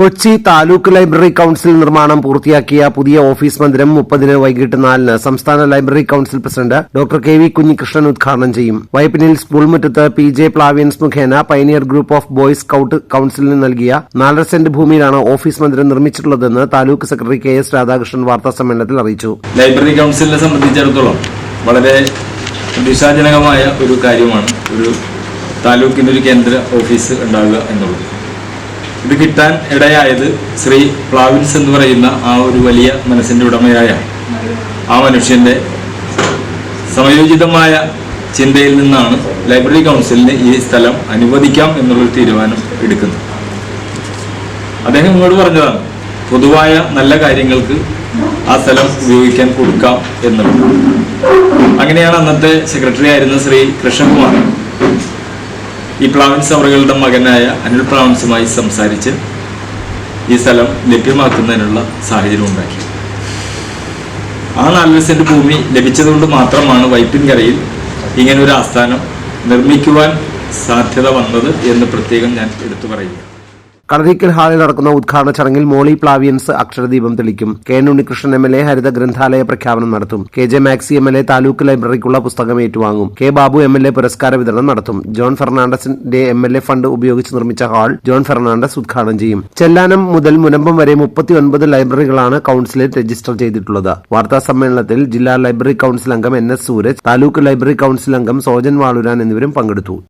Kochi taluk library council നിർമ്മാണം പൂർത്തിയാക്കിയ പുതിയ ഓഫീസ് മന്ദിരം മുപ്പതിന് വൈകിട്ട് നാലിന് സംസ്ഥാന library council president doctor K V Kunhikrishnan ഉദ്ഘാടനം ചെയ്യും. വൈപ്പിനിൽ സ്കൂൾ മുറ്റത്ത് പി ജെ പ്ലാവിയൻസ് മുഖേന pioneer group of boys scout കൌൺസിലിന് നൽകിയ നാലര സെന്റ് ഭൂമിയിലാണ് ഓഫീസ് മന്ദിരം നിർമ്മിച്ചിട്ടുള്ളതെന്ന് taluk secretary K S Radhakrishnan വാർത്താ സമ്മേളനത്തിൽ അറിയിച്ചു. ലൈബ്രറി കൌൺസിലിനെ സംബന്ധിച്ചിടത്തോളം വളരെ ദിശാജനകമായ ഒരു കാര്യമാണ് ഒരു താലൂക്കിന്റെ ഒരു കേന്ദ്ര ഓഫീസ് ഉണ്ടാവുക എന്നുള്ളത്. ഇത് കിട്ടാൻ ഇടയായത് ശ്രീ പ്ലാവിൻസ് എന്ന് പറയുന്ന ആ ഒരു വലിയ മനസ്സിന്റെ ഉടമയായ ആ മനുഷ്യന്റെ സമയോചിതമായ ചിന്തയിൽ നിന്നാണ് ലൈബ്രറി കൗൺസിലിന് ഈ സ്ഥലം അനുവദിക്കാം എന്നുള്ളൊരു തീരുമാനം എടുക്കുന്നത്. അദ്ദേഹം ഇങ്ങോട്ട് പറഞ്ഞതാണ് പൊതുവായ നല്ല കാര്യങ്ങൾക്ക് ആ സ്ഥലം ഉപയോഗിക്കാൻ കൊടുക്കാം എന്നുള്ളത് അങ്ങനെയാണ് അന്നത്തെ സെക്രട്ടറി ആയിരുന്ന ശ്രീ കൃഷ്ണകുമാർ ഈ പ്ലാവൻസ് അവറുകളുടെ മകനായ അനിൽ പ്ലാവൻസുമായി സംസാരിച്ച് ഈ സ്ഥലം ലഭ്യമാക്കുന്നതിനുള്ള സാഹചര്യം ഉണ്ടാക്കി. ആ നാലര സെന്റ് ഭൂമി ലഭിച്ചതുകൊണ്ട് മാത്രമാണ് വൈപ്പിൻകരയിൽ ഇങ്ങനൊരു ആസ്ഥാനം നിർമ്മിക്കുവാൻ സാധ്യത വന്നത് എന്ന് പ്രത്യേകം ഞാൻ എടുത്തു പറയുക. കളരിക്കൽ ഹാളിൽ നടക്കുന്ന ഉദ്ഘാടന ചടങ്ങിൽ മോളി പ്ലാവിയൻസ് അക്ഷരദീപം തെളിക്കും. K N Unnikrishnan M L A ഹരിത ഗ്രന്ഥാലയ പ്രഖ്യാപനം നടത്തും. K J Maxi M L A taluk ലൈബ്രറിക്കുള്ള പുസ്തകം ഏറ്റുവാങ്ങും. K Babu M L A പുരസ്കാര വിതരണം നടത്തും. ജോൺ ഫെർണാണ്ടസിന്റെ എം എൽ എ ഫണ്ട് ഉപയോഗിച്ച് നിർമ്മിച്ച ഹാൾ ജോൺ ഫെർണാണ്ടസ് ഉദ്ഘാടനം ചെയ്യും. ചെല്ലാനം മുതൽ മുനമ്പം വരെ മുപ്പത്തിയൊൻപത് ലൈബ്രറികളാണ് കൌൺസിലിൽ രജിസ്റ്റർ ചെയ്തിട്ടുള്ളത്. വാർത്താ സമ്മേളനത്തിൽ ജില്ലാ ലൈബ്രറി കൌൺസിൽ അംഗം N S Sooraj taluk library council അംഗം സോജൻ വാളുരാൻ എന്നിവരും പങ്കെടുത്തു.